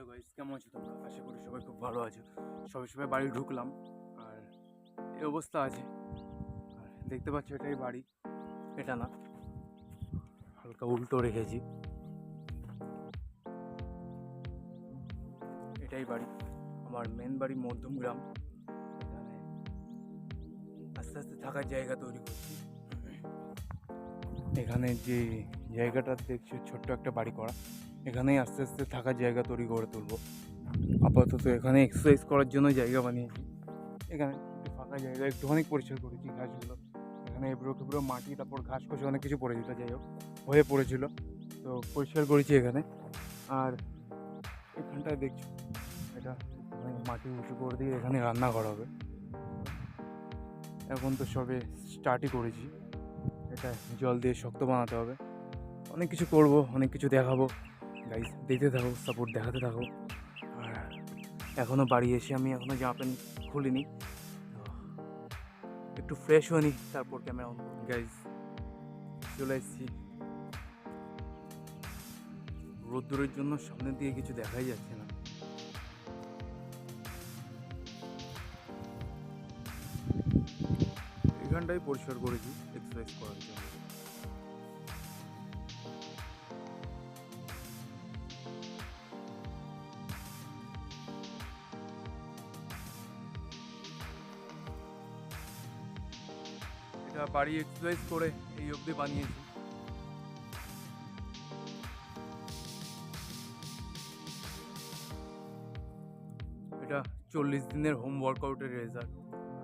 Hello guys কেমন আছো তোমরা? আশা করি সবাই খুব ভালো আছো। সবাই সবাই বাড়ি ঢুকলাম, আর এই অবস্থা আছে। আর দেখতে পাচ্ছ এটাই বাড়ি, এটা না, হালকা উল্টো রেখেছি। এটাই বাড়ি, আমার মেন বাড়ি মধ্যমগ্রাম। এখানে আস্তে আস্তে থাকার জায়গা তৈরি করছি। এখানে যে জায়গাটা দেখছ, ছোট্ট একটা বাড়ি করা। এখানেই আস্তে আস্তে থাকার জায়গা তৈরি করে তুলবো। আপাতত এখানে এক্সারসাইজ করার জন্য জায়গা বানিয়েছি। এখানে ফাঁকা জায়গা একটু অনেক পরিষ্কার করেছি ঘাসগুলো। এখানে এবড়ো খেবড়ো মাটি, তারপর ঘাস কষে অনেক কিছু পড়েছিল যাই হোক, হয়ে পড়েছিল। তো পরিষ্কার করেছি এখানে। আর এখানটায় দেখছ, এটা মাটি উঁচু করে দিয়ে এখানে রান্না করা হবে। এখন তো সবে স্টার্টই করেছি। এটা জল দিয়ে শক্ত বানাতে হবে। অনেক কিছু করব, অনেক কিছু দেখাবো। গাইজ দেখতে থাকো সাপোর্ট দেখাতে থাকো। আর এখনও বাড়ি এসে আমি এখনও জামা প্যান্ট খুলিনি। একটু ফ্রেশ হয়ে নি, তারপর ক্যামেরা অন গাইজ চলে এসেছি। রোদ্দুরের জন্য সামনের দিকে কিছু দেখাই যাচ্ছে না। এখানটাই পরিষ্কার করেছি এক্সারসাইজ করার জন্য। বাড়ি এক্সারসাইজ করে এই অবধি বানিয়েছি। এটা চল্লিশ দিনের হোম ওয়ার্কআউটের রেজাল্ট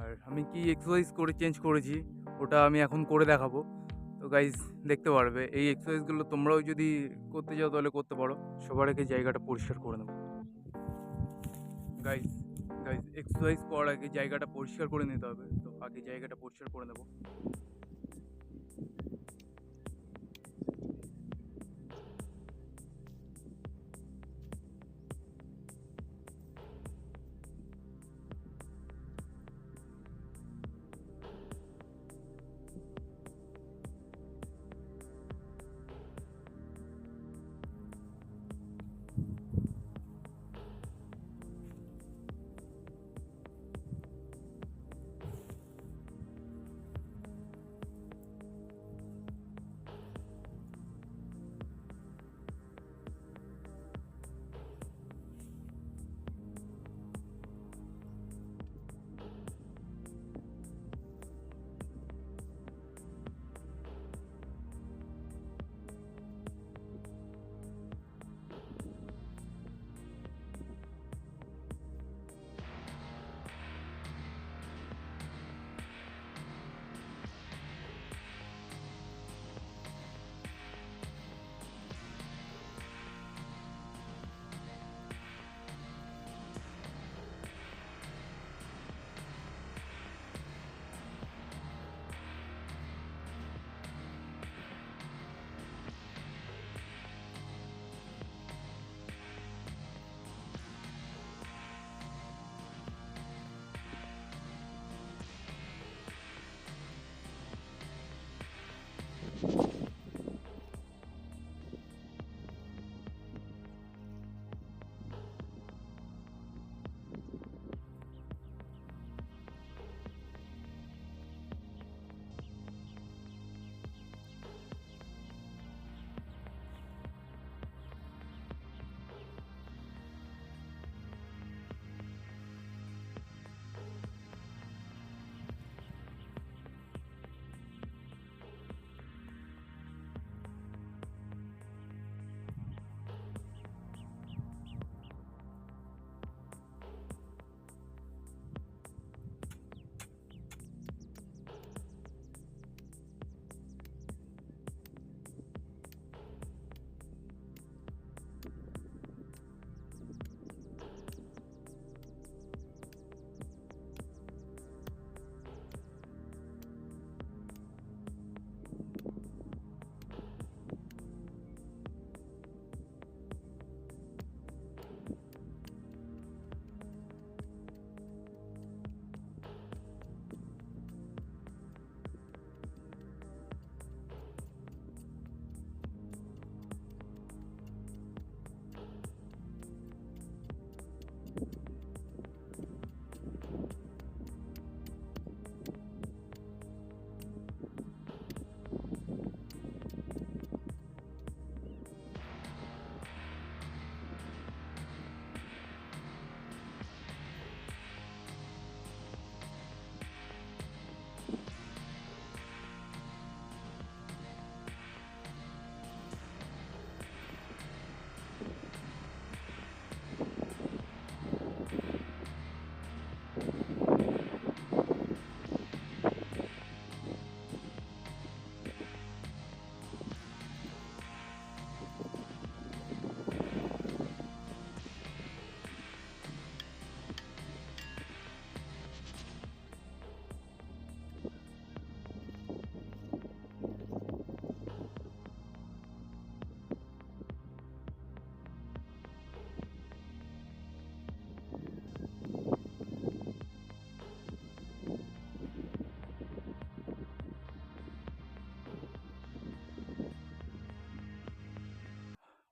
আর আমি কি এক্সারসাইজ করে চেঞ্জ করেছি, ওটা আমি এখন করে দেখাবো। তো গাইজ দেখতে পারবে, এই এক্সারসাইজগুলো তোমরাও যদি করতে চাও তাহলে করতে পারো। সবার আগে জায়গাটা পরিষ্কার করে নেব। গাইজ গাইজ এক্সারসাইজ করার আগে জায়গাটা পরিষ্কার করে নিতে হবে। তো আগে জায়গাটা পরিষ্কার করে নেব।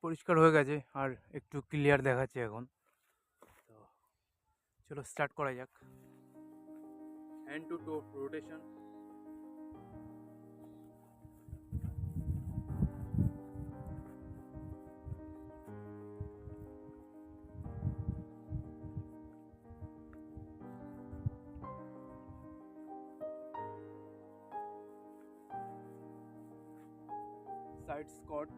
পরিষ্কার হয়ে গেছে আর একটু ক্লিয়ার দেখাচ্ছে এখন। তো চলো স্টার্ট করা যাক। Hand to toe rotation side squat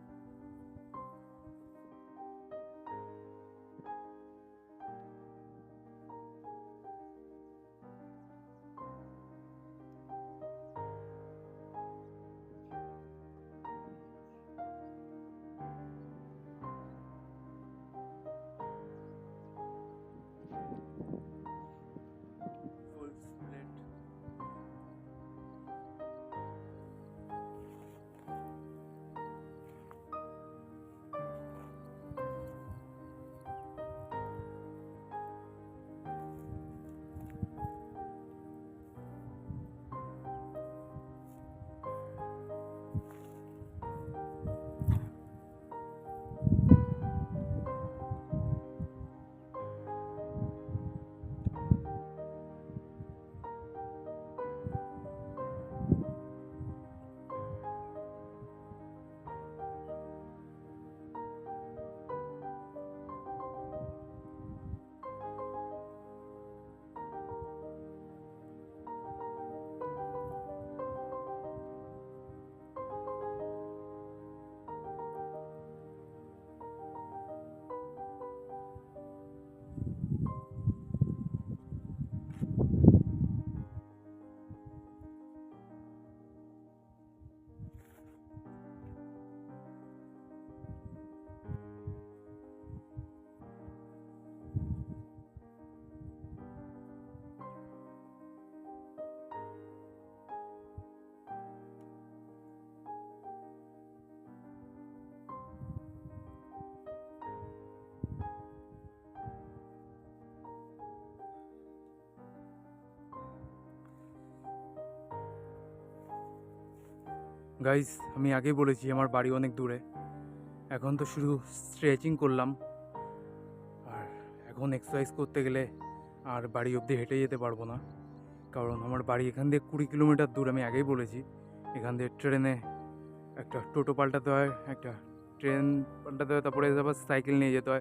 guys আমি আগেই বলেছি আমার বাড়ি অনেক দূরে। এখন তো শুধু স্ট্রেচিং করলাম। আর এখন এক্সারসাইজ করতে গেলে আর বাড়ি অবধি হেঁটে যেতে পারব না। কারণ আমার বাড়ি এখান থেকে কুড়ি কিলোমিটার দূর, আমি আগেই বলেছি। এখান থেকে ট্রেনে একটা টোটো পাল্টাতে হয়, একটা ট্রেন পাল্টাতে হয়, তারপরে আবার সাইকেল নিয়ে যেতে হয়।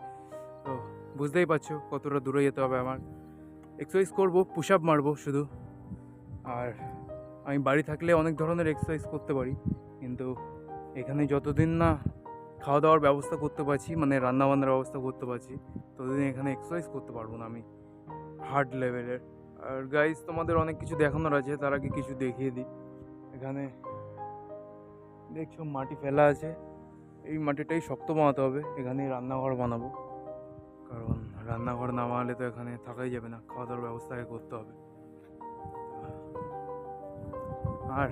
তো বুঝতেই পারছ কতটা দূরে যেতে হবে আমার। এক্সারসাইজ করব পুশ আপ মারবো শুধু। আর আমি বাড়ি থাকলে অনেক ধরনের এক্সারসাইজ করতে পারি। কিন্তু এখানে যতদিন না খাওয়া দাওয়ার ব্যবস্থা করতে পারছি মানে রান্নাবান্নার ব্যবস্থা করতে পারছি, ততদিন এখানে এক্সারসাইজ করতে পারব না আমি। হার্ড লেভেলের আর গাইজ তোমাদের অনেক কিছু দেখানোর আছে, তার আগে কিছু দেখিয়ে দিই। এখানে দেখছ মাটি ফেলা আছে। এই মাটিটাই শক্ত বানাতে হবে, এখানেই রান্নাঘর বানাবো। কারণ রান্নাঘর না বানালে তো এখানে থাকাই যাবে না খাওয়া দাওয়ার ব্যবস্থা করতে হবে। আর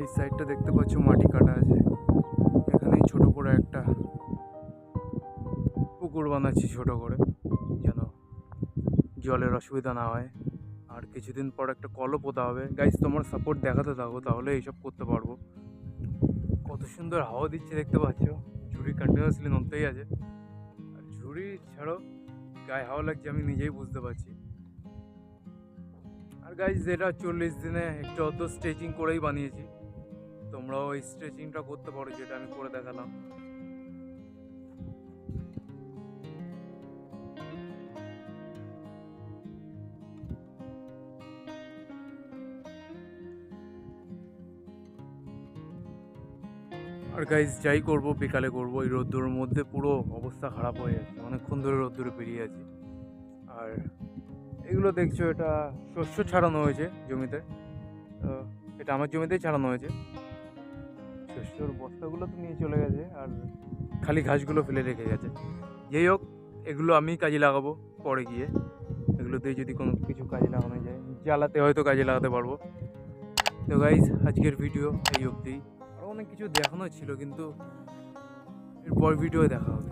এই সাইডটা দেখতে পাচ্ছ মাটি কাটা আছে। এখানেই ছোট করে একটা পুকুর বানাচ্ছি ছোট করে, যেন জলের অসুবিধা না হয়। আর কিছুদিন পর একটা কলও পোতা হবে। গাইজ তোমার সাপোর্ট দেখাতে থাকো, তাহলে এইসব করতে পারব। কত সুন্দর হাওয়া দিচ্ছে দেখতে পাচ্ছ। ঝুড়ি কন্টিনিউয়াসলি নড়তেই আছে। আর ঝুড়ি ছাড়ো গায়ে হাওয়া লাগছে আমি নিজেই বুঝতে পারছি। আর গাইজ যেটা চল্লিশ দিনে একটু অত স্ট্রেচিং করেই বানিয়েছি। তোমরাও এই স্ট্রেচিংটা করতে পারো, যেটা আমি করে দেখালাম। আর গাইজ যাই করব, বিকালে করব, এই রোদ্দুরের মধ্যে পুরো অবস্থা খারাপ হয়ে যাচ্ছে। অনেকক্ষণ ধরে রোদ্দুরে বেরিয়ে আছি। এগুলো দেখছ, এটা শস্য ছাড়ানো হয়েছে জমিতে। তো এটা আমার জমিতেই ছাড়ানো হয়েছে। শস্যর বস্তাগুলো তো নিয়ে চলে গেছে আর খালি ঘাসগুলো ফেলে রেখে গেছে। যাই হোক, এগুলো আমি কাজে লাগাবো পরে গিয়ে। এগুলোতে যদি কোনো কিছু কাজে লাগানো যায়, জ্বালাতে হয়তো কাজে লাগাতে পারব। তো গাইজ আজকের ভিডিও এই অবধি। আরও অনেক কিছু দেখানো ছিল, কিন্তু এরপর ভিডিও দেখা হবে।